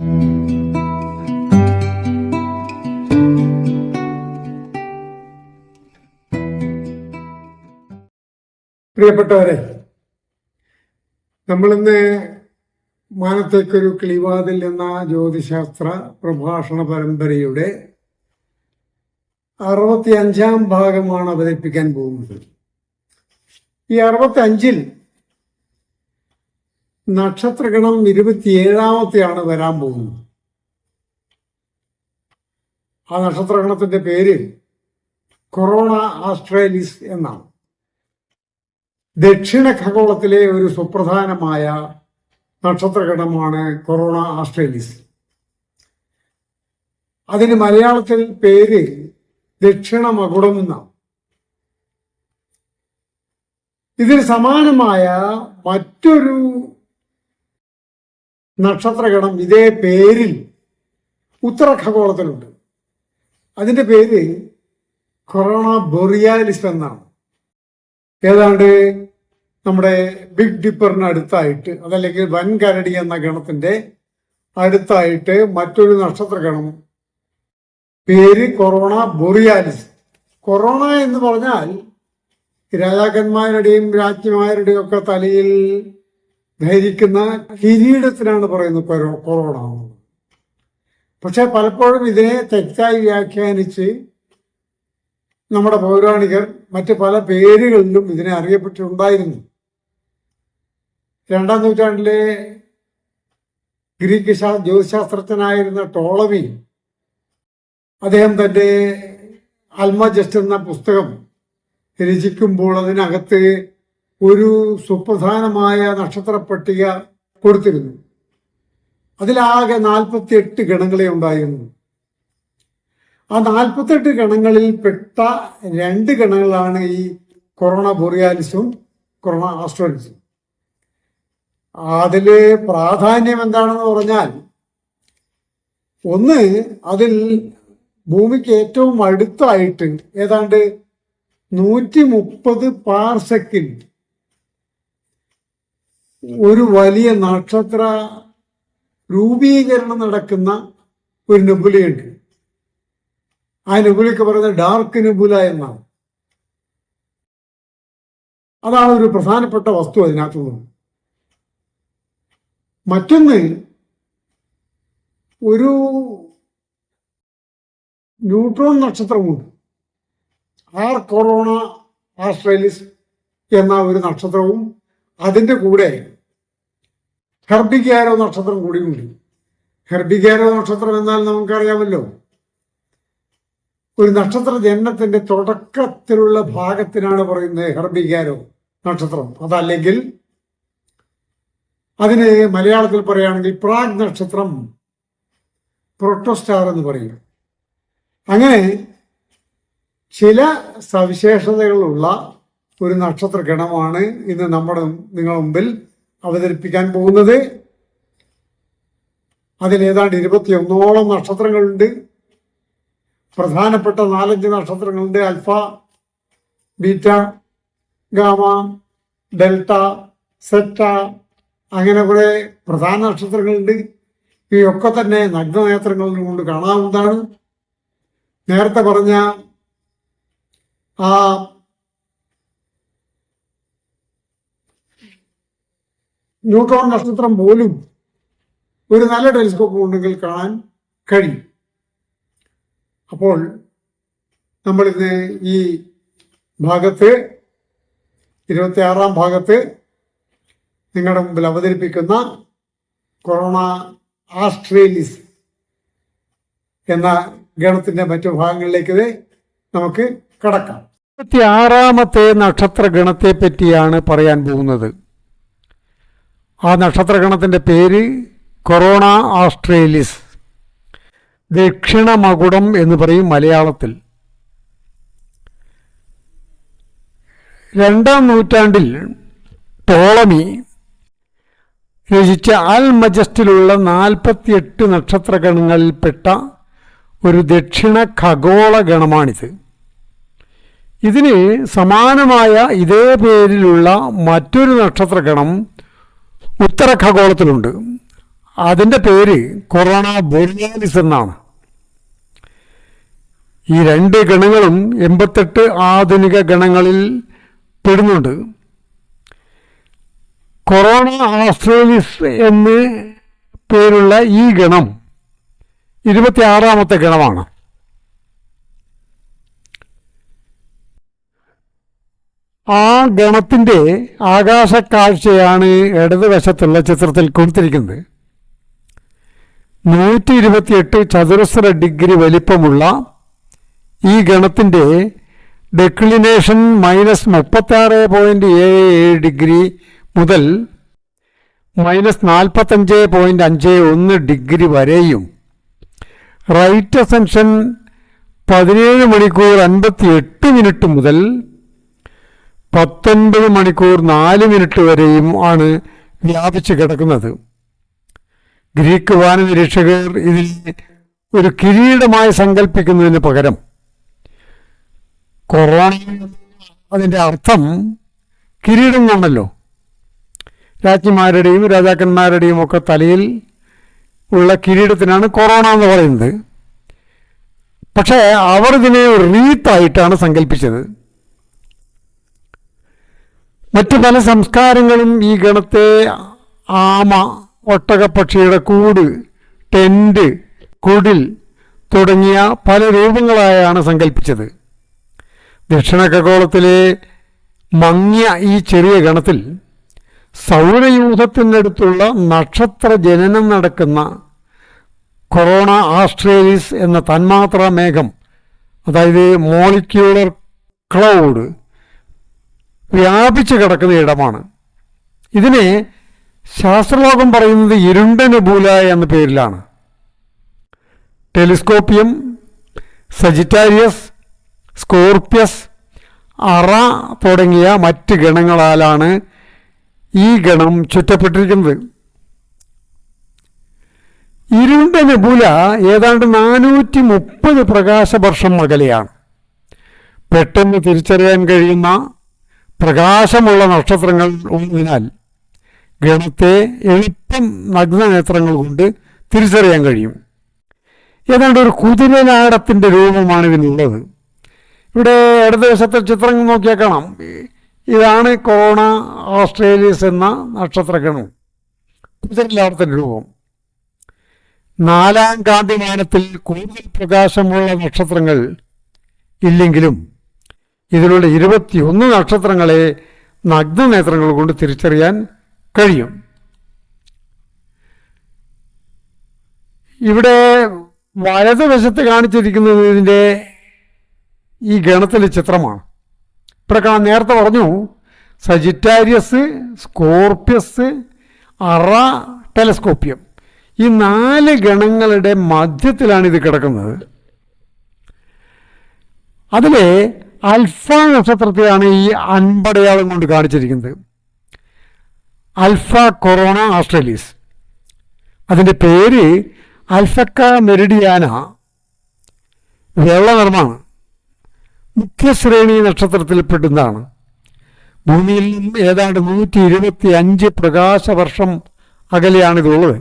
പ്രിയപ്പെട്ടവരെ നമ്മളിന്ന് മാനത്തേക്കൊരു കിളിവാതിൽ എന്ന ജ്യോതിശാസ്ത്ര പ്രഭാഷണ പരമ്പരയുടെ അറുപത്തി അഞ്ചാം ഭാഗമാണ് അവതരിപ്പിക്കാൻ പോകുന്നത്. ഈ അറുപത്തി അഞ്ചിൽ നക്ഷത്രഗണം ഇരുപത്തിയേഴാമത്തെയാണ് വരാൻ പോകുന്നത്. ആ നക്ഷത്രഗണത്തിന്റെ പേര് കൊറോണ ആസ്ട്രേലിസ് എന്നാണ്. ദക്ഷിണ ഖഗോളത്തിലെ ഒരു സുപ്രധാനമായ നക്ഷത്രഗണമാണ് കൊറോണ ആസ്ട്രേലിസ്. അതിന് മലയാളത്തിൽ പേര് ദക്ഷിണ മകുടം എന്നാണ്. ഇതിന് സമാനമായ മറ്റൊരു നക്ഷത്രഗണം ഇതേ പേരിൽ ഉത്തര ഖഗോളത്തിലുണ്ട് അതിന്റെ പേര് കൊറോണ ബൊറിയാലിസ് എന്നാണ്. ഏതാണ്ട് നമ്മുടെ ബിഗ് ഡിപ്പറിന് അടുത്തായിട്ട് അതല്ലെങ്കിൽ വൻകരടി എന്ന ഗണത്തിന്റെ അടുത്തായിട്ട് മറ്റൊരു നക്ഷത്രഗണം പേര് കൊറോണ ബൊറിയാലിസ്. കൊറോണ എന്ന് പറഞ്ഞാൽ രാജാക്കന്മാരുടെയും രാജ്ഞിമാരുടെയും ഒക്കെ തലയിൽ ധരിക്കുന്ന കിരീടത്തിനാണ് പറയുന്നത് കൊറോ- കൊറോണ പക്ഷെ പലപ്പോഴും ഇതിനെ തെറ്റായി വ്യാഖ്യാനിച്ച് നമ്മുടെ പൗരാണികർ മറ്റ് പല പേരുകളിലും ഇതിനെ അറിയപ്പെട്ടിട്ടുണ്ടായിരുന്നു. രണ്ടാം നൂറ്റാണ്ടിലെ ഗ്രീക്ക് ശാ ജ്യോതിശാസ്ത്രജ്ഞനായിരുന്ന ടോളമി അദ്ദേഹം തന്റെ അൽമജസ്റ്റ് എന്ന പുസ്തകം രചിക്കുമ്പോൾ അതിനകത്ത് ഒരു സുപ്രധാനമായ നക്ഷത്ര പട്ടിക കൊടുത്തിരുന്നു. അതിലാകെ നാൽപ്പത്തി എട്ട് ഗണങ്ങളെ ഉണ്ടായിരുന്നു. ആ നാൽപ്പത്തെട്ട് ഗണങ്ങളിൽ പെട്ട രണ്ട് ഗണങ്ങളാണ് ഈ കൊറോണ ബോറിയാലിസും കൊറോണ ആസ്ട്രോലിസും. അതിൽ പ്രാധാന്യം എന്താണെന്ന് പറഞ്ഞാൽ ഒന്ന് അതിൽ ഭൂമിക്ക് ഏറ്റവും അടുത്തായിട്ട് ഏതാണ്ട് നൂറ്റി മുപ്പത് പാർസെക്കിൽ ഒരു വലിയ നക്ഷത്ര രൂപീകരണം നടക്കുന്ന ഒരു നെബുലയുണ്ട്. ആ നെബുലയ്ക്ക് പറയുന്നത് ഡാർക്ക് നെബുല എന്നാണ്. അതാണ് ഒരു പ്രധാനപ്പെട്ട വസ്തു അതിനകത്തുനിന്ന് മറ്റൊന്ന് ഒരു ന്യൂട്രോൺ നക്ഷത്രമുണ്ട്. ആർ കൊറോണ ആസ്ട്രേലിസ് എന്ന ഒരു നക്ഷത്രവും അതിന്റെ കൂടെ ഹെർബിഗാരോ നക്ഷത്രം കൂടിയുണ്ട്. ഹെർബിഗാരോ നക്ഷത്രം എന്നാൽ നമുക്കറിയാമല്ലോ. ഒരു നക്ഷത്ര ജനനത്തിന്റെ തുടക്കത്തിലുള്ള ഭാഗത്തിനാണ് പറയുന്നത് ഹെർബിഗാരോ നക്ഷത്രം. അതല്ലെങ്കിൽ അതിന് മലയാളത്തിൽ പറയുകയാണെങ്കിൽ പ്രാഗ് നക്ഷത്രം പ്രോട്ടോസ്റ്റാർ എന്ന് പറയും. അങ്ങനെ ചില സവിശേഷതകളുള്ള ഒരു നക്ഷത്ര ഗണമാണ് ഇന്ന് നമ്മുടെ നിങ്ങളുടെ മുമ്പിൽ അവതരിപ്പിക്കാൻ പോകുന്നത്. അതിൽ ഏതാണ്ട് ഇരുപത്തിയൊന്നോളം നക്ഷത്രങ്ങളുണ്ട്. പ്രധാനപ്പെട്ട നാലഞ്ച് നക്ഷത്രങ്ങളുണ്ട്. Alpha beta gamma delta zeta അങ്ങനെ കുറെ പ്രധാന നക്ഷത്രങ്ങളുണ്ട്. ഇവയൊക്കെ തന്നെ നഗ്നനേത്രങ്ങൾ കൊണ്ട് കാണാവുന്നതാണ്. നേരത്തെ പറഞ്ഞ ആ ന്യൂട്രോൺ നക്ഷത്രം പോലും ഒരു നല്ല ടെലിസ്കോപ്പ് ഉണ്ടെങ്കിൽ കാണാൻ കഴിയും. അപ്പോൾ നമ്മളിന്ന് ഈ ഭാഗത്ത് ഇരുപത്തി ആറാം ഭാഗത്ത് നിങ്ങളുടെ മുമ്പിൽ അവതരിപ്പിക്കുന്ന കൊറോണ ആസ്ട്രേലിസ് എന്ന ഗണത്തിന്റെ മറ്റു ഭാഗങ്ങളിലേക്ക് നമുക്ക് കടക്കാം. ഇരുപത്തി ആറാമത്തെ നക്ഷത്ര ഗണത്തെ പറ്റിയാണ് പറയാൻ പോകുന്നത്. ആ നക്ഷത്രഗണത്തിന്റെ പേര് കൊറോണ ആസ്ട്രേലിസ്. ദക്ഷിണമകുടം എന്ന് പറയും മലയാളത്തിൽ. രണ്ടാം നൂറ്റാണ്ടിൽ ടോളമി രചിച്ച അൽ മജസ്റ്റിലുള്ള നാൽപ്പത്തിയെട്ട് നക്ഷത്രഗണങ്ങളിൽപ്പെട്ട ഒരു ദക്ഷിണ ഖഗോള ഗണമാണിത്. ഇതിന് സമാനമായ ഇതേ പേരിലുള്ള മറ്റൊരു നക്ഷത്രഗണം ഉത്തര ഖഗോളത്തിലുണ്ട്. അതിന്റെ പേര് കൊറോണ ബൊറിയാലിസ് എന്നാണ്. ഈ രണ്ട് ഗണങ്ങളും എൺപത്തെട്ട് ആധുനിക ഗണങ്ങളിൽ പെടുന്നുണ്ട്. കൊറോണ ആസ്ട്രേലിസ് എന്ന് പേരുള്ള ഈ ഗണം ഇരുപത്തിയാറാമത്തെ ഗണമാണ്. ആ ഗണത്തിന്റെ ആകാശക്കാഴ്ചയാണ് ഇടതുവശത്തുള്ള ചിത്രത്തിൽ കൊടുത്തിരിക്കുന്നത്. നൂറ്റി ഇരുപത്തിയെട്ട് ചതുരശ്ര ഡിഗ്രി വലിപ്പമുള്ള ഈ ഗണത്തിന്റെ ഡെക്ലിനേഷൻ മൈനസ് മുപ്പത്താറ് പോയിന്റ് ഏഴ് ഏഴ് ഡിഗ്രി മുതൽ മൈനസ് നാൽപ്പത്തഞ്ച് പോയിന്റ് അഞ്ച് ഒന്ന് ഡിഗ്രി വരെയും. റൈറ്റ് അസെൻഷൻ പതിനേഴ് മണിക്കൂർ അൻപത്തി എട്ട് മിനിറ്റ് മുതൽ പത്തൊൻപത് മണിക്കൂർ നാല് മിനിറ്റ് വരെയും ആണ് വ്യാപിച്ചു കിടക്കുന്നത്. ഗ്രീക്ക് വാനനിരീക്ഷകർ ഇതിൽ ഒരു കിരീടമായി സങ്കല്പിക്കുന്നതിന് പകരം കൊറോണ അതിന്റെ അർത്ഥം കിരീടം കൊണ്ടല്ലോ രാജ്ഞിമാരുടെയും രാജാക്കന്മാരുടെയും ഒക്കെ തലയിൽ ഉള്ള കിരീടത്തിനാണ് കൊറോണ എന്ന് പറയുന്നത്. പക്ഷേ അവർ ഇതിനെ റീത്തായിട്ടാണ് സങ്കല്പിച്ചത് മറ്റു പല സംസ്കാരങ്ങളും ഈ ഗണത്തെ ആമ ഒട്ടകപ്പക്ഷിയുടെ കൂട് ടെന്റ് കുടിൽ തുടങ്ങിയ പല രൂപങ്ങളായാണ് സങ്കല്പിച്ചത് ദക്ഷിണ ഖഗോളത്തിലെ മങ്ങിയ ഈ ചെറിയ ഗണത്തിൽ സൗരയൂഥത്തിനടുത്തുള്ള നക്ഷത്ര ജനനം നടക്കുന്ന കൊറോണ ആസ്ട്രേലിസ് എന്ന തന്മാത്രാ മേഘം അതായത് മോളിക്യൂളർ ക്ലൗഡ് വ്യാപിച്ചു കിടക്കുന്ന ഇടമാണ്. ഇതിനെ ശാസ്ത്രലോകം പറയുന്നത് ഇരുണ്ട നെബൂല എന്ന പേരിലാണ്. ടെലിസ്കോപ്പിയം സജിറ്റാരിയസ് സ്കോർപ്പിയസ് അറ തുടങ്ങിയ മറ്റ് ഗണങ്ങളാലാണ് ഈ ഗണം ചുറ്റപ്പെട്ടിരിക്കുന്നത്. ഇരുണ്ട നെബുല ഏതാണ്ട് നാനൂറ്റി മുപ്പത് പ്രകാശവർഷം അകലെയാണ് പെട്ടെന്ന് തിരിച്ചറിയാൻ കഴിയുന്ന പ്രകാശമുള്ള നക്ഷത്രങ്ങൾ ഉള്ളതിനാൽ ഗണത്തെ എളുപ്പം നഗ്നനേത്രങ്ങൾ കൊണ്ട് തിരിച്ചറിയാൻ കഴിയും. ഏതാണ്ട് ഒരു കുതിരനാടത്തിന്റെ രൂപമാണ് ഇതിനുള്ളത്. ഇവിടെ ഇടതുവശത്തെ ചിത്രങ്ങൾ നോക്കിയാൽ കാണാം. ഇതാണ് കൊറോണ ഓസ്ട്രേലിയസ് എന്ന നക്ഷത്രഗണം. കുതിരനാടത്തിന്റെ രൂപം. നാലാം കാന്തിമാനത്തിൽ കൂടുതൽ പ്രകാശമുള്ള നക്ഷത്രങ്ങൾ ഇല്ലെങ്കിലും ഇതിലുള്ള ഇരുപത്തിയൊന്ന് നക്ഷത്രങ്ങളെ നഗ്നനേത്രങ്ങൾ കൊണ്ട് തിരിച്ചറിയാൻ കഴിയും. ഇവിടെ വലതുവശത്ത് കാണിച്ചിരിക്കുന്നത് ഇതിന്റെ ഈ ഗണത്തിലെ ചിത്രമാണ്. ഇവിടെ കാണാൻ നേരത്തെ പറഞ്ഞു സജിറ്റാരിയസ് സ്കോർപ്പിയസ് അറ ടെലസ്കോപ്പിയം ഈ നാല് ഗണങ്ങളുടെ മധ്യത്തിലാണ് ഇത് കിടക്കുന്നത്. അതിലെ അൽഫ നക്ഷത്രത്തെയാണ് ഈ അൻപടയാളം കൊണ്ട് കാണിച്ചിരിക്കുന്നത്. അൽഫ കൊറോണ ആസ്ട്രേലിയസ് അതിന്റെ പേര് അൽഫക്ക മെറിഡിയാന വെള്ള നിറമാണ് മുഖ്യശ്രേണി നക്ഷത്രത്തിൽപ്പെടുന്നതാണ്. ഭൂമിയിൽ ഏതാണ്ട് നൂറ്റി ഇരുപത്തി അഞ്ച് പ്രകാശ വർഷം അകലെയാണിതുള്ളത്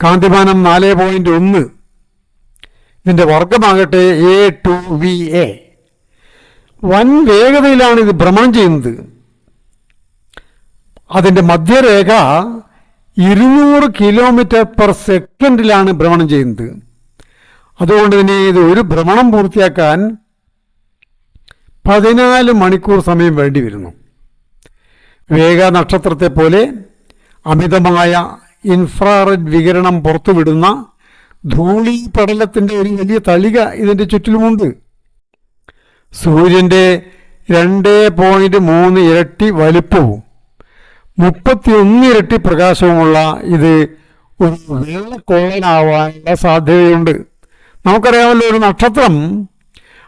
കാന്തിമാനം നാല് പോയിന്റ് ഒന്ന് ഇതിന്റെ വർഗമാകട്ടെ എ ടു വി എ വൻ വേഗതയിലാണ് ഇത് ഭ്രമണം ചെയ്യുന്നത്. അതിന്റെ മധ്യരേഖ ഇരുന്നൂറ് കിലോമീറ്റർ പെർ സെക്കൻഡിലാണ് ഭ്രമണം ചെയ്യുന്നത്. അതുകൊണ്ട് തന്നെ ഇത് ഒരു ഭ്രമണം പൂർത്തിയാക്കാൻ പതിനാല് മണിക്കൂർ സമയം വേണ്ടി വരുന്നു. വേഗ നക്ഷത്രത്തെ പോലെ അമിതമായ ഇൻഫ്രാറെഡ് വികിരണം പുറത്തുവിടുന്ന ധൂളി പടലത്തിന്റെ ഒരു വലിയ തളിക ഇതിന്റെ ചുറ്റിലുമുണ്ട്. സൂര്യന്റെ രണ്ട് പോയിന്റ് മൂന്ന് ഇരട്ടി വലിപ്പവും മുപ്പത്തിയൊന്ന് ഇരട്ടി പ്രകാശവുമുള്ള ഇത് ഒരു വെള്ളക്കോളനാവാനുള്ള സാധ്യതയുണ്ട്. നമുക്കറിയാമല്ലോ ഒരു നക്ഷത്രം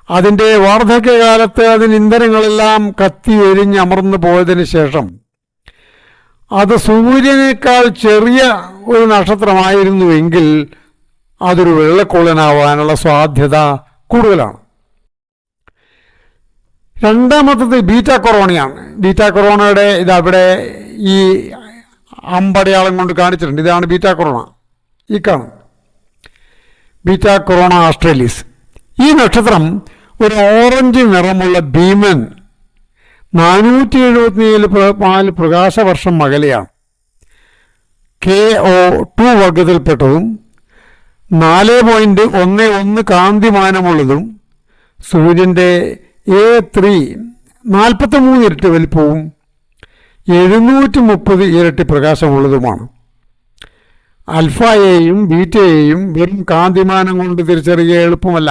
അതിന്റെ വാർദ്ധക്യകാലത്ത് അതിന് ഇന്ധനങ്ങളെല്ലാം കത്തി എരിഞ്ഞ് അമർന്നു പോയതിന് ശേഷം അത് സൂര്യനേക്കാൾ ചെറിയ ഒരു നക്ഷത്രമായിരുന്നുവെങ്കിൽ അതൊരു വെള്ളക്കൊള്ളനാവാനുള്ള സാധ്യത കൂടുതലാണ്. രണ്ടാമത്തത് ബീറ്റ കൊറോണയാണ്. ബീറ്റ കൊറോണയുടെ ഇതവിടെ ഈ അമ്പടയാളം കൊണ്ട് കാണിച്ചിട്ടുണ്ട്. ഇതാണ് ബീറ്റ കൊറോണ. ഈ കാണും. Beta Corona Australis. ഈ നക്ഷത്രം ഒരു ഓറഞ്ച് നിറമുള്ള ഭീമൻ നാനൂറ്റി എഴുപത്തിയേഴ് നാല് പ്രകാശവർഷം അകലെയാണ്. കെ ഒ ടു വർഗത്തിൽപ്പെട്ടതും നാല് പോയിന്റ് ഒന്ന് ഒന്ന് കാന്തിമാനമുള്ളതും സൂര്യന്റെ എ ത്രീ നാൽപ്പത്തി മൂന്ന് ഇരട്ടി വലിപ്പവും എഴുന്നൂറ്റി മുപ്പത് ഇരട്ടി പ്രകാശമുള്ളതുമാണ്. അൽഫയെയും ബീറ്റയെയും വെറും കാന്തിമാനം കൊണ്ട് തിരിച്ചറിയുക എളുപ്പമല്ല.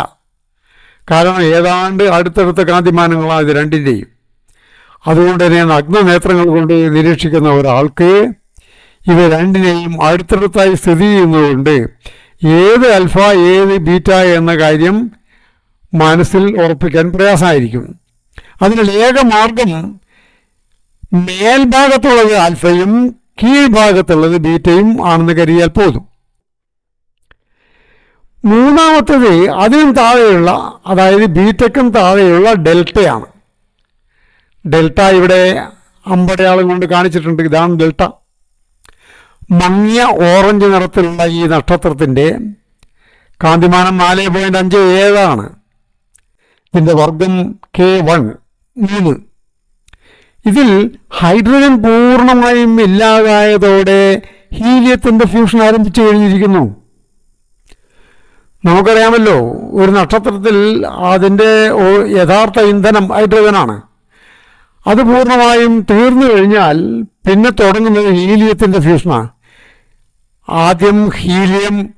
കാരണം ഏതാണ്ട് അടുത്തടുത്ത കാന്തിമാനങ്ങളാണ് ഇത് രണ്ടിന്റെയും അതുകൊണ്ട് തന്നെ നഗ്നനേത്രങ്ങൾ കൊണ്ട് നിരീക്ഷിക്കുന്ന ഒരാൾക്ക് ഇവ രണ്ടിനെയും അടുത്തടുത്തായി സ്ഥിതി ചെയ്യുന്നതുകൊണ്ട് ഏത് അൽഫ ഏത് ബീറ്റ എന്ന കാര്യം മനസ്സിൽ ഉറപ്പിക്കാൻ പ്രയാസമായിരിക്കും. അതിനുള്ള ഏക മാർഗം മേൽഭാഗത്തുള്ളത് ആൽഫയും കീഴ്ഭാഗത്തുള്ളത് ബീറ്റയും ആണെന്ന് കരുതിയാൽ പോതും മൂന്നാമത്തത് അതിനും താഴെയുള്ള അതായത് ബീറ്റയ്ക്കും താഴെയുള്ള ഡെൽറ്റയാണ്. ഡെൽറ്റ ഇവിടെ അമ്പടയാളം കൊണ്ട് കാണിച്ചിട്ടുണ്ട്. ഇതാണ് ഡെൽറ്റ. മങ്ങിയ ഓറഞ്ച് നിറത്തിലുള്ള ഈ നക്ഷത്രത്തിന്റെ കാന്തിമാനം നാല് പോയിന്റ് അഞ്ച് ഏഴാണ്. ഇതിന്റെ വർഗം കെ വൺ മൂന്ന്. ഇതിൽ ഹൈഡ്രജൻ പൂർണമായും ഇല്ലാതായതോടെ ഹീലിയത്തിന്റെ ഫ്യൂഷൻ ആരംഭിച്ചു കഴിഞ്ഞിരിക്കുന്നു. നമുക്കറിയാമല്ലോ ഒരു നക്ഷത്രത്തിൽ അതിന്റെ യഥാർത്ഥ ഇന്ധനം ഹൈഡ്രജനാണ്. അത് പൂർണമായും തീർന്നു കഴിഞ്ഞാൽ പിന്നെ തുടങ്ങുന്നത് ഹീലിയത്തിന്റെ ഫ്യൂഷനാണ് ആദ്യം ഹീലിയം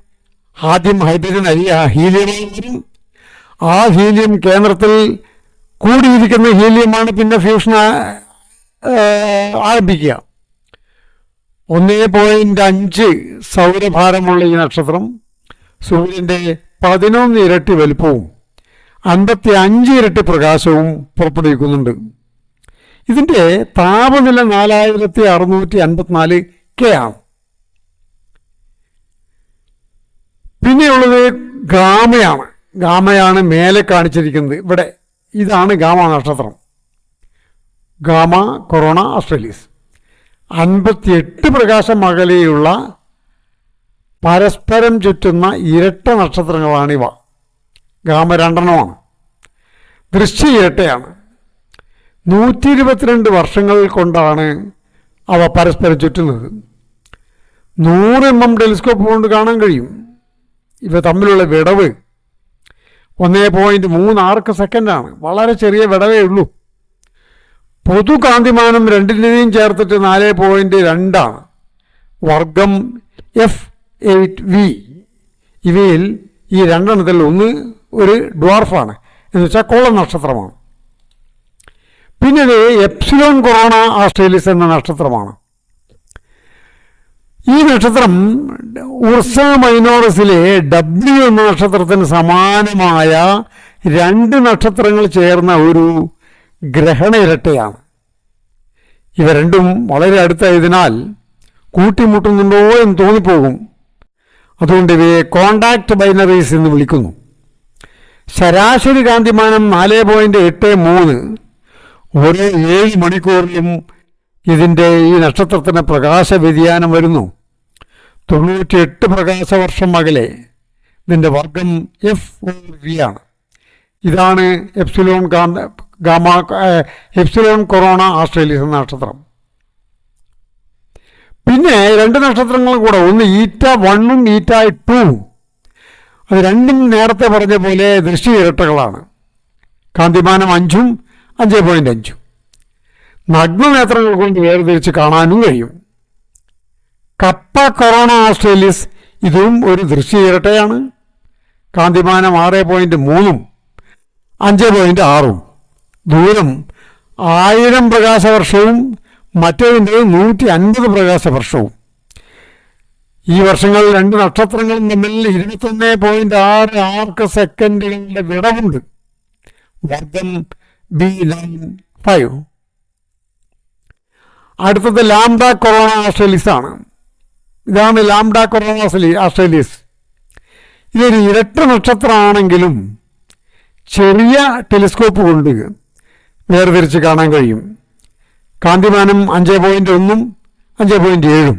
ആദ്യം ഹൈഡ്രജൻ അരി ഹീലിയം ആയിരിക്കും ആ ഹീലിയം കേന്ദ്രത്തിൽ കൂടിയിരിക്കുന്ന ഹീലിയമാണ് പിന്നെ ഫ്യൂഷൻ ആരംഭിക്കുക. ഒന്നേ പോയിന്റ് അഞ്ച് സൗരഭാരമുള്ള ഈ നക്ഷത്രം സൂര്യന്റെ പതിനൊന്ന് ഇരട്ടി വലുപ്പവും അൻപത്തി അഞ്ച് ഇരട്ടി പ്രകാശവും പുറപ്പെടുവിക്കുന്നുണ്ട്. ഇതിന്റെ താപനില നാലായിരത്തി അറുന്നൂറ്റി അൻപത്തിനാല് കെ ആണ്. പിന്നെയുള്ളത് ഗാമയാണ്. ഗാമയാണ് മേലെ കാണിച്ചിരിക്കുന്നത്. ഇവിടെ ഇതാണ് ഗാമ നക്ഷത്രം. Gamma Corona Australis. അൻപത്തിയെട്ട് പ്രകാശം അകലെയുള്ള പരസ്പരം ചുറ്റുന്ന ഇരട്ട നക്ഷത്രങ്ങളാണ് ഇവ ഗാമ രണ്ടെണ്ണമാണ്. ദൃശ്യ ഇരട്ടയാണ്. നൂറ്റി ഇരുപത്തിരണ്ട് വർഷങ്ങൾ കൊണ്ടാണ് അവ പരസ്പരം ചുറ്റുന്നത്. നൂറ് എം എം ടെലിസ്കോപ്പ് കൊണ്ട് കാണാൻ കഴിയും. ഇവ തമ്മിലുള്ള വിടവ് ഒന്നേ പോയിന്റ് മൂന്ന് ആർക്ക് സെക്കൻഡാണ് വളരെ ചെറിയ വിടവേ ഉള്ളൂ. പൊതു കാന്തിമാനം രണ്ടിന്റെയും ചേർത്തിട്ട് നാല് പോയിന്റ് രണ്ടാണ് വർഗം എഫ് എയ്റ്റ് വി ഇവയിൽ ഈ രണ്ടെണ്ണത്തിൽ ഒന്ന് ഒരു ഡ്വാർഫാണ് എന്ന് വെച്ചാൽ കോള നക്ഷത്രമാണ്. പിന്നെ ഇത് എപ്സിലോൺ കൊറോണ ആസ്ട്രേലിയസ് എന്ന നക്ഷത്രമാണ്. ഈ നക്ഷത്രം ഉർസ മൈനോറസിലെ ഡബ്ല്യു എന്ന നക്ഷത്രത്തിന് സമാനമായ രണ്ട് നക്ഷത്രങ്ങൾ ചേർന്ന ഒരു ഗ്രഹണ ഇരട്ടയാണ്. ഇവ രണ്ടും വളരെ അടുത്തായതിനാൽ കൂട്ടിമുട്ടുന്നുണ്ടോ എന്ന് തോന്നിപ്പോകും. അതുകൊണ്ട് ഇവയെ കോണ്ടാക്ട് ബൈനറീസ് എന്ന് വിളിക്കുന്നു. ശരാശരി കാന്തിമാനം നാല് പോയിന്റ് എട്ട് മൂന്ന് ഓരോ ഏഴ് മണിക്കൂറിലും ഇതിന്റെ ഈ നക്ഷത്രത്തിന് പ്രകാശ വ്യതിയാനം വരുന്നു. തൊണ്ണൂറ്റിയെട്ട് പ്രകാശവർഷം അകലെ ഇതിന്റെ വർഗം എഫ് വി ആണ്. ഇതാണ് എപ്സിലോൺ കാന്ത ഗാമ എപ്സിലോൺ കൊറോണ ആസ്ട്രേലിയ നക്ഷത്രം. പിന്നെ രണ്ട് നക്ഷത്രങ്ങളും കൂടെ ഒന്ന് ഈറ്റ വണ്ണും ഈറ്റ ടു. അത് രണ്ടും നേരത്തെ പറഞ്ഞ പോലെ ദൃശ്യ ഇരട്ടകളാണ് കാന്തിമാനം അഞ്ചും അഞ്ച് പോയിന്റ് അഞ്ചും. നഗ്നനേത്രങ്ങൾ കൊണ്ട് വേർതിരിച്ച് കാണാനും കഴിയും. കപ്പ കൊറോണ ഓസ്ട്രേലിയസ് ഇതും ഒരു ദൃശ്യ ഇരട്ടയാണ്. കാന്തിമാനം ആറ് പോയിന്റ് മൂന്നും അഞ്ച് പോയിന്റ് ആറും. ദൂരം ആയിരം പ്രകാശവർഷവും മറ്റേതിന്റെ നൂറ്റി അൻപത് പ്രകാശവർഷവും. ഈ വർഷങ്ങളിൽ രണ്ട് നക്ഷത്രങ്ങളും തമ്മിൽ ഇരുപത്തൊന്ന് പോയിന്റ് ആറ് ആർക്ക് സെക്കൻഡുകളുടെ വിടവുണ്ട്. വർഗം ബി നയൻ ഫൈവ്. അടുത്തത് ലാംഡ കൊറോണ ആസ്ട്രേലിയസ് ആണ് ഇതാണ് ലാംഡ കൊറോണ ആസ്ട്രേലിയസ്. ഇതൊരു ഇരട്ട നക്ഷത്രമാണെങ്കിലും ചെറിയ ടെലിസ്കോപ്പ് കൊണ്ട് വേർതിരിച്ച് കാണാൻ കഴിയും. കാന്തിമാനം അഞ്ച് പോയിന്റ് ഒന്നും അഞ്ച് പോയിന്റ് ഏഴും.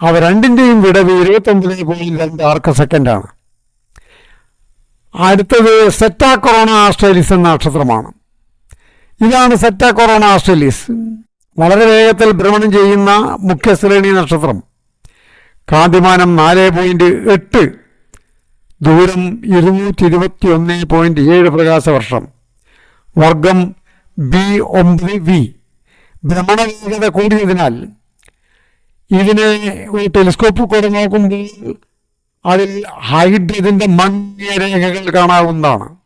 അവ രണ്ടിന്റെയും വിടവ് ഇരുപത്തൊമ്പത് പോയിന്റ് രണ്ട് ആർക്ക് സെക്കൻഡാണ്. അടുത്തത് സെറ്റാ കൊറോണ ആസ്ട്രേലിസ് എന്ന നക്ഷത്രമാണ്. ഇതാണ് സെറ്റാ കൊറോണ ആസ്ട്രേലിസ് വളരെ വേഗത്തിൽ ഭ്രമണം ചെയ്യുന്ന മുഖ്യശ്രേണി നക്ഷത്രം. കാന്തിമാനം നാല് പോയിന്റ് എട്ട് ദൂരം ഇരുന്നൂറ്റി ഇരുപത്തി ഒന്ന് പോയിന്റ് ഏഴ് പ്രകാശവർഷം. വർഗം ബി ഒമ്പത് വി. ഭ്രമണ വേഗത കൂടിയതിനാൽ ഇതിനെ ഒരു ടെലിസ്കോപ്പ് കൂടെ നോക്കുമ്പോൾ അതിൽ ഹൈഡ്രജന്റെ മഞ്ഞ രേഖകൾ കാണാവുന്നതാണ്.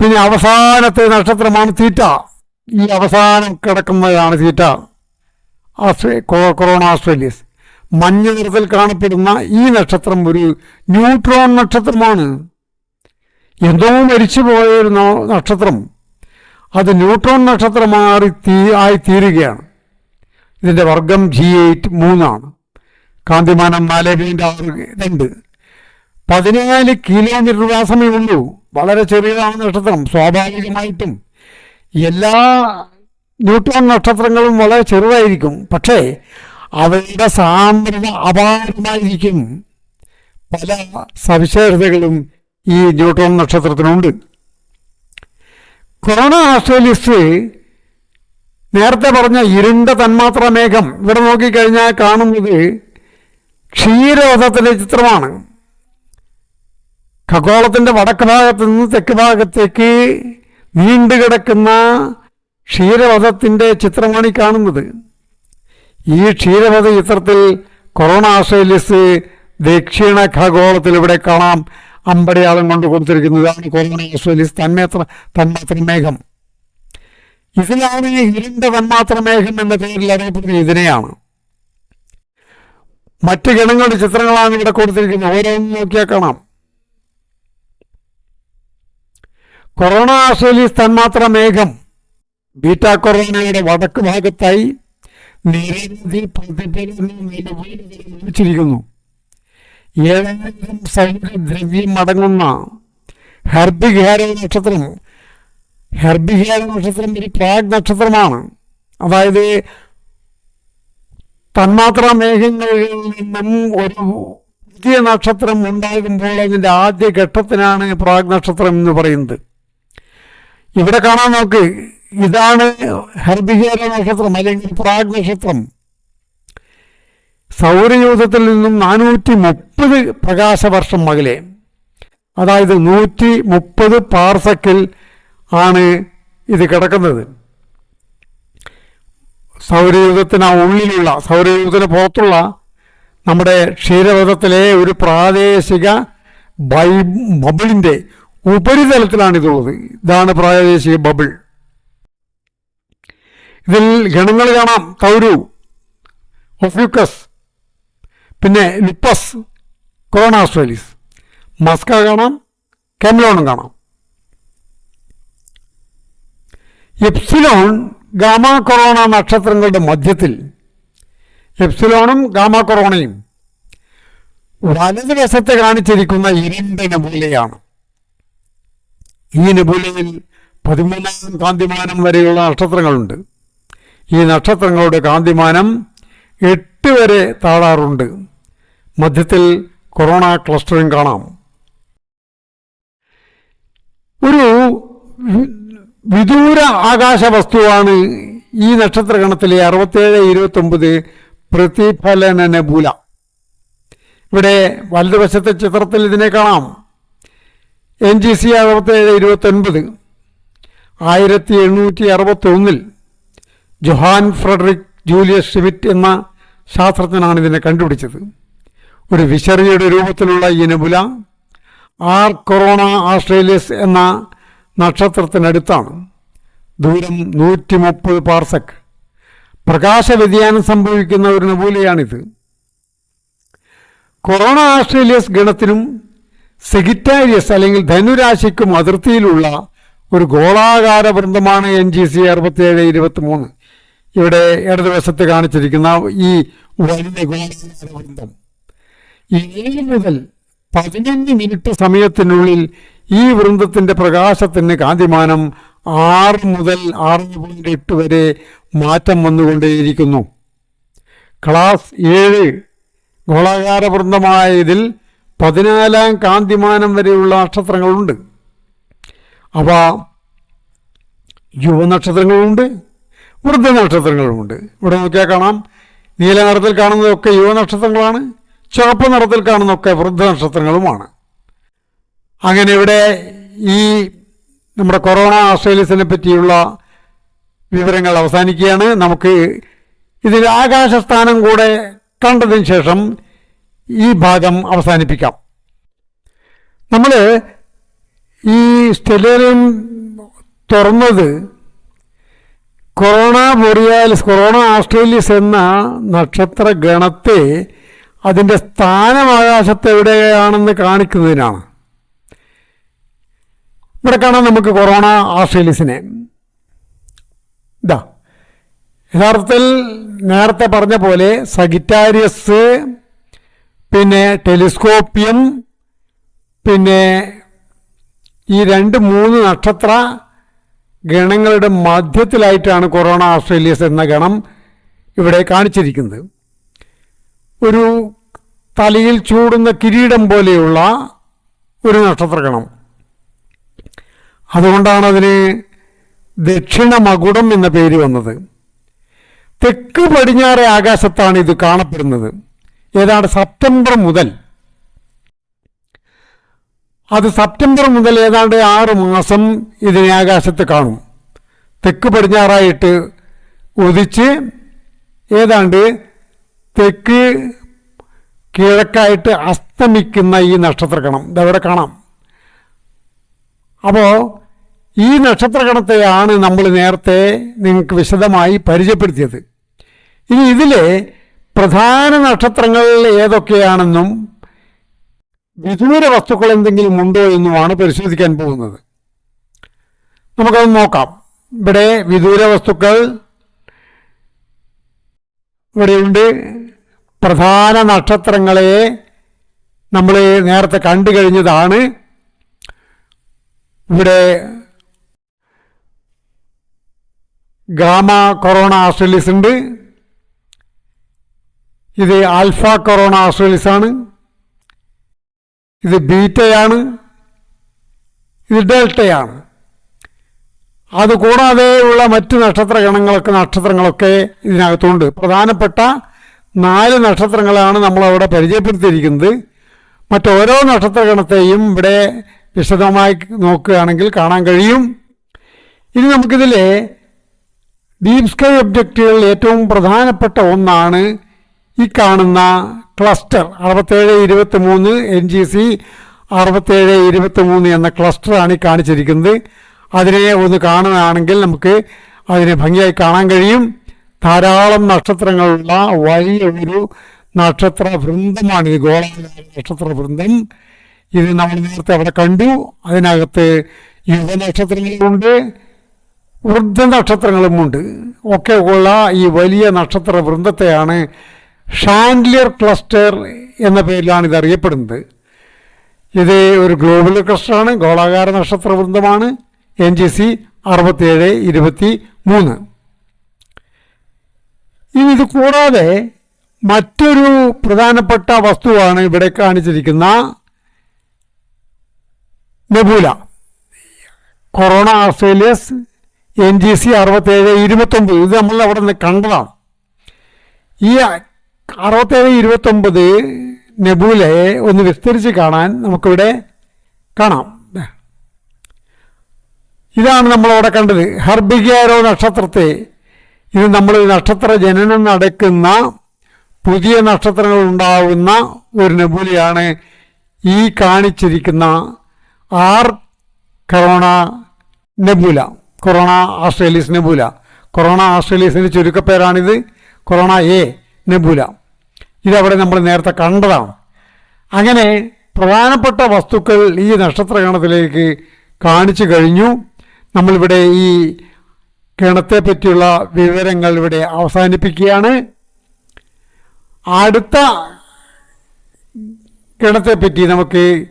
പിന്നെ അവസാനത്തെ നക്ഷത്രമാണ് തീറ്റ. ഈ അവസാനം കിടക്കുന്നതാണ് തീറ്റ ആസ്ട്രേ കൊറോണ ആസ്ട്രേലിയസ്. മഞ്ഞ നിറത്തിൽ കാണപ്പെടുന്ന ഈ നക്ഷത്രം ഒരു ന്യൂട്രോൺ നക്ഷത്രമാണ്. എന്തോ മരിച്ചുപോയ ഒരു നക്ഷത്രം. അത് ന്യൂട്രോൺ നക്ഷത്രം മാറി തീ ആയി തീരുകയാണ്. ഇതിന്റെ വർഗം ജി എയ്റ്റ് മൂന്നാണ്. കാന്തിമാനം നാല് പോയിന്റ് ആറ് രണ്ട്. പതിനാല് കിലോമീറ്റർ വ്യാസമേ ഉള്ളൂ. വളരെ ചെറിയതാണ് നക്ഷത്രം. സ്വാഭാവികമായിട്ടും എല്ലാ ന്യൂട്രോൺ നക്ഷത്രങ്ങളും വളരെ ചെറുതായിരിക്കും. പക്ഷേ അവയുടെ സാന്ദ്രത അപാരമായിരിക്കും. പല സവിശേഷതകളും ഈ ന്യൂട്രോൺ നക്ഷത്രത്തിനുണ്ട്. കൊറോണ ആസ്ട്രേലിയസ് നേരത്തെ പറഞ്ഞ ഇരുണ്ട തന്മാത്ര മേഘം ഇവിടെ നോക്കിക്കഴിഞ്ഞാൽ കാണുന്നത് ക്ഷീരോധത്തിന്റെ ചിത്രമാണ്. ഖഗോളത്തിന്റെ വടക്ക് ഭാഗത്ത് നിന്ന് തെക്ക് ഭാഗത്തേക്ക് നീണ്ടു കിടക്കുന്ന ക്ഷീരവധത്തിന്റെ ചിത്രമാണ് ഈ കാണുന്നത്. ഈ ക്ഷീരവധ ചിത്രത്തിൽ കൊറോണ ആശ്രയിലിസ് ദക്ഷിണ ഖഗോളത്തിൽ ഇവിടെ കാണാം അമ്പടയാളം കൊണ്ട് കൊടുത്തിരിക്കുന്നതാണ് ആശ്രയിലിസ് തന്മാത്ര തന്മാത്ര മേഘം. ഇതിലാണ് ഇരുണ്ട തന്മാത്ര മേഘം എന്ന പേരിൽ അറിയപ്പെടുന്നത് ഇതിനെയാണ്. മറ്റ് ഗണങ്ങളുടെ ചിത്രങ്ങളാണ് ഇവിടെ കൊടുത്തിരിക്കുന്നത്. ഓരോന്നും നോക്കിയാൽ കാണാം. കൊറോണ ആസ്ട്രേലിയസ് തന്മാത്ര മേഘം ബീറ്റ കൊറോണയുടെ വടക്ക് ഭാഗത്തായി നിരവധി നിർമ്മിച്ചിരിക്കുന്നു ഏഴായിരം സൗരദ്രവ്യം അടങ്ങുന്ന ഹെർബിക് നക്ഷത്രം ഹെർബിക് ഹേരോ നക്ഷത്രം ഒരു പ്രാഗ് നക്ഷത്രമാണ്. അതായത് തന്മാത്ര മേഘങ്ങളിൽ നിന്നും ഒരു പുതിയ നക്ഷത്രം ഉണ്ടാകുമ്പോൾ അതിന്റെ ആദ്യ ഘട്ടത്തിനാണ് പ്രാഗ് നക്ഷത്രം എന്ന് പറയുന്നത്. ഇവിടെ കാണാൻ നോക്ക്. ഇതാണ് ഹെർബിഹേര നക്ഷത്രം അല്ലെങ്കിൽ പ്രാഗ് നക്ഷത്രം. സൗരയൂഥത്തിൽ നിന്നും നാനൂറ്റി മുപ്പത് പ്രകാശവർഷം അകലെ. അതായത് നൂറ്റി മുപ്പത് പാർസക്കിൽ ആണ് ഇത് കിടക്കുന്നത്. സൗരയൂഥത്തിന് ആ ഉള്ളിലുള്ള സൗരയൂഥത്തിന് പുറത്തുള്ള നമ്മുടെ ക്ഷീരപഥത്തിലെ ഒരു പ്രാദേശിക ബൈ ബബിളിന്റെ ഉപരിതലത്തിലാണ് ഇതുള്ളത് ഇതാണ് പ്രാദേശിക ബബിൾ. ഇതിൽ ഗണങ്ങൾ കാണാം. തൗരു ഒഫ്യൂക്കസ് പിന്നെ ലിപ്പസ് കൊറോണാസ്ട്രേലിസ് മസ്ക കാണാം കെമലോണും കാണാം. എപ്സിലോൺ ഗാമ കൊറോണ നക്ഷത്രങ്ങളുടെ മധ്യത്തിൽ. എപ്സിലോണും ഗാമ കൊറോണയും വലതുവശത്ത് കാണിച്ചിരിക്കുന്ന ഇരുമ്പിനെ നെബുലയാണ് ഈ നെബുലയിൽ പതിമൂന്നാം കാന്തിമാനം വരെയുള്ള നക്ഷത്രങ്ങളുണ്ട്. ഈ നക്ഷത്രങ്ങളുടെ കാന്തിമാനം എട്ട് വരെ താഴാറുണ്ട്. മധ്യത്തിൽ കൊറോണ ക്ലസ്റ്ററും കാണാം. ഒരു വിദൂര ആകാശ വസ്തുവാണ് ഈ നക്ഷത്രഗണത്തിലെ അറുപത്തേഴ് ഇരുപത്തൊമ്പത് പ്രതിഫലന നെബുല ഇവിടെ വലതുവശത്തെ ചിത്രത്തിൽ ഇതിനെ കാണാം. എൻ ജി സി അറുപത്തേഴ് ഇരുപത്തൊൻപത്. ആയിരത്തി എണ്ണൂറ്റി അറുപത്തി ഒന്നിൽ ജൊഹാൻ ഫ്രെഡറിക് ജൂലിയസ് ഷിമിറ്റ് എന്ന ശാസ്ത്രജ്ഞനാണ് ഇതിനെ കണ്ടുപിടിച്ചത്. ഒരു വിശറിയുടെ രൂപത്തിലുള്ള ഈ നെബുല ആർ കൊറോണ ആസ്ട്രേലിയസ് എന്ന നക്ഷത്രത്തിനടുത്താണ്. ദൂരം നൂറ്റി മുപ്പത് പാർസക്. പ്രകാശ വ്യതിയാനം സംഭവിക്കുന്ന ഒരു നെബൂലയാണിത്. കൊറോണ ആസ്ട്രേലിയസ് ഗണത്തിനും സെഗിറ്റാരിയസ് അല്ലെങ്കിൽ ധനുരാശിക്കും അതിർത്തിയിലുള്ള ഒരു ഗോളാകാര വൃന്ദമാണ് എൻ ജി സി അറുപത്തിയേഴ് ഇരുപത്തി മൂന്ന് ഇവിടെ ഇടതുവശത്ത് കാണിച്ചിരിക്കുന്ന ഈ വലിയ ഏഴ് മുതൽ പതിനഞ്ച് മിനിറ്റ് സമയത്തിനുള്ളിൽ ഈ വൃന്ദത്തിന്റെ പ്രകാശത്തിന് കാന്തിമാനം ആറ് മുതൽ ആറ് പോയിന്റ് എട്ട് വരെ മാറ്റം വന്നുകൊണ്ടേയിരിക്കുന്നു. ക്ലാസ് ഏഴ് ഗോളാകാര വൃന്ദമായ ഇതിൽ പതിനാലാം കാന്തിമാനം വരെയുള്ള നക്ഷത്രങ്ങളുണ്ട്. അവ യുവനക്ഷത്രങ്ങളുമുണ്ട് വൃദ്ധ നക്ഷത്രങ്ങളുമുണ്ട് ഇവിടെ നോക്കിയാൽ കാണാം. നീല നിറത്തിൽ കാണുന്നതൊക്കെ യുവനക്ഷത്രങ്ങളാണ് ചുവപ്പ് നിറത്തിൽ കാണുന്നതൊക്കെ വൃദ്ധ നക്ഷത്രങ്ങളുമാണ് അങ്ങനെ ഇവിടെ ഈ നമ്മുടെ കൊറോണ ആസ്ട്രേലിയസിനെ പറ്റിയുള്ള വിവരങ്ങൾ അവസാനിക്കുകയാണ്. നമുക്ക് ഇതിൽ ആകാശസ്ഥാനം കൂടെ കണ്ടതിന് ശേഷം ഈ ഭാഗം അവസാനിപ്പിക്കാം. നമ്മൾ ഈ സ്റ്റെലേറിയം തുറന്നത് കൊറോണ ബൊറിയാലിസ് കൊറോണ ഓസ്ട്രേലിയസ് എന്ന നക്ഷത്ര ഗണത്തെ അതിന്റെ സ്ഥാനം ആകാശത്ത് എവിടെയാണെന്ന് കാണിക്കുന്നതിനാണ്. ഇവിടെ കാണാം നമുക്ക് കൊറോണ ഓസ്ട്രേലിയസിനെ ഇതാ യഥാർത്ഥത്തിൽ നേരത്തെ പറഞ്ഞ പോലെ സഗിറ്റാരിയസ് പിന്നെ ടെലിസ്കോപ്പിയം പിന്നെ ഈ രണ്ട് മൂന്ന് നക്ഷത്ര ഗണങ്ങളുടെ മധ്യത്തിലായിട്ടാണ് കൊറോണ ഓസ്ട്രേലിയസ് എന്ന ഗണം ഇവിടെ കാണിച്ചിരിക്കുന്നത്. ഒരു തലയിൽ ചൂടുന്ന കിരീടം പോലെയുള്ള ഒരു നക്ഷത്രഗണം അതുകൊണ്ടാണ് അതിന് ദക്ഷിണ മകുടം എന്ന പേര് വന്നത്. തെക്ക് പടിഞ്ഞാറെ ആകാശത്താണ് ഇത് കാണപ്പെടുന്നത്. ഏതാണ്ട് സെപ്റ്റംബർ മുതൽ. അത് സെപ്റ്റംബർ മുതൽ ഏതാണ്ട് ആറ് മാസം ഇതിനെ ആകാശത്ത് കാണും. തെക്ക് പടിഞ്ഞാറായിട്ട് ഉദിച്ച് ഏതാണ്ട് തെക്ക് കിഴക്കായിട്ട് അസ്തമിക്കുന്ന ഈ നക്ഷത്രഗണം. ഇതവിടെ കാണാം. അപ്പോൾ ഈ നക്ഷത്രഗണത്തെയാണ് നമ്മൾ നേരത്തെ നിങ്ങൾക്ക് വിശദമായി പരിചയപ്പെടുത്തിയത്. ഇനി ഇതിലെ പ്രധാന നക്ഷത്രങ്ങൾ ഏതൊക്കെയാണെന്നും വിദൂര വസ്തുക്കൾ എന്തെങ്കിലും ഉണ്ടോ എന്നുമാണ് പരിശോധിക്കാൻ പോകുന്നത്. നമുക്കത് നോക്കാം. ഇവിടെ വിദൂര വസ്തുക്കൾ ഇവിടെയുണ്ട്. പ്രധാന നക്ഷത്രങ്ങളെ നമ്മൾ നേരത്തെ കണ്ടു കഴിഞ്ഞതാണ്. ഇവിടെ ഗാമ കൊറോണ ആസ്ട്രേലിയസ് ഉണ്ട്. ഇത് ആൽഫ കൊറോണ ഓസ്ട്രേലിയസ് ആണ് ഇത് ബീറ്റയാണ്. ഇത് ഡെൽറ്റയാണ്. അതുകൂടാതെ ഉള്ള മറ്റ് നക്ഷത്ര ഗണങ്ങളൊക്കെ നക്ഷത്രങ്ങളൊക്കെ ഇതിനകത്തുണ്ട്. പ്രധാനപ്പെട്ട നാല് നക്ഷത്രങ്ങളാണ് നമ്മളവിടെ പരിചയപ്പെടുത്തിയിരിക്കുന്നത്. മറ്റോരോ നക്ഷത്രഗണത്തെയും ഇവിടെ വിശദമായി നോക്കുകയാണെങ്കിൽ കാണാൻ കഴിയും. ഇനി നമുക്കിതിലെ ഡീപ് സ്കൈ ഒബ്ജക്റ്റുകളിൽ ഏറ്റവും പ്രധാനപ്പെട്ട ഒന്നാണ് ഈ കാണുന്ന ക്ലസ്റ്റർ അറുപത്തേഴ് ഇരുപത്തി മൂന്ന് എൻ ജി സി അറുപത്തേഴ് ഇരുപത്തി മൂന്ന് എന്ന ക്ലസ്റ്ററാണ് ഈ കാണിച്ചിരിക്കുന്നത്. അതിനെ ഒന്ന് കാണുകയാണെങ്കിൽ നമുക്ക് അതിനെ ഭംഗിയായി കാണാൻ കഴിയും. ധാരാളം നക്ഷത്രങ്ങളുള്ള വലിയ ഒരു നക്ഷത്ര വൃന്ദമാണ് ഇത്. ഗോള നക്ഷത്ര വൃന്ദം. ഇത് നമ്മൾ നേരത്തെ അവിടെ കണ്ടു. അതിനകത്ത് യുവനക്ഷത്രങ്ങളുമുണ്ട് വൃദ്ധ നക്ഷത്രങ്ങളുമുണ്ട് ഒക്കെ ഉള്ള ഈ വലിയ നക്ഷത്ര വൃന്ദത്തെയാണ് ഷാൻഡ്ലിയർ ക്ലസ്റ്റർ എന്ന പേരിലാണ് ഇത് അറിയപ്പെടുന്നത്. ഇത് ഒരു ഗ്ലോബൽ ക്ലസ്റ്ററാണ് ഗോളാകാര നക്ഷത്ര വൃന്ദമാണ് എൻ ജി സി അറുപത്തിയേഴ് ഇരുപത്തി മൂന്ന് ഇനി ഇത് കൂടാതെ മറ്റൊരു പ്രധാനപ്പെട്ട വസ്തുവാണ് ഇവിടെ കാണിച്ചിരിക്കുന്ന nebula. Corona Australis N G C അറുപത്തേഴ് ഇരുപത്തൊമ്പത്. ഇത് നമ്മൾ അവിടെ നിന്ന് കണ്ടതാണ്. ഈ അറുപത്തേഴ് ഇരുപത്തൊമ്പത് നെബൂലയെ ഒന്ന് വിസ്തരിച്ച് കാണാൻ നമുക്കിവിടെ കാണാം. ഇതാണ് നമ്മളവിടെ കണ്ടത്. ഹർബിഗാരോ നക്ഷത്രത്തെ. ഇത് നമ്മൾ നക്ഷത്ര ജനനം നടക്കുന്ന പുതിയ നക്ഷത്രങ്ങൾ ഉണ്ടാകുന്ന ഒരു നെബൂലയാണ് ഈ കാണിച്ചിരിക്കുന്ന R Corona nebula. Corona Australis nebula. Corona ആസ്ട്രേലിയസിന്റെ ചുരുക്കപ്പേരാണിത്. Corona A nebula. ഇതവിടെ നമ്മൾ നേരത്തെ കണ്ടതാണ്. അങ്ങനെ പ്രധാനപ്പെട്ട വസ്തുക്കൾ ഈ നക്ഷത്രഗണത്തിലേക്ക് കാണിച്ചു കഴിഞ്ഞു. നമ്മളിവിടെ ഈ ഗണത്തെ പറ്റിയുള്ള വിവരങ്ങൾ ഇവിടെ അവസാനിപ്പിക്കുകയാണ്. അടുത്ത ഗണത്തെപ്പറ്റി നമുക്ക്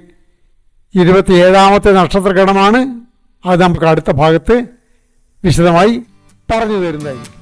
ഇരുപത്തിയേഴാമത്തെ നക്ഷത്രഗണമാണ്. അത് നമുക്ക് അടുത്ത ഭാഗത്ത് വിശദമായി പറഞ്ഞു തരുന്നതായിരിക്കും.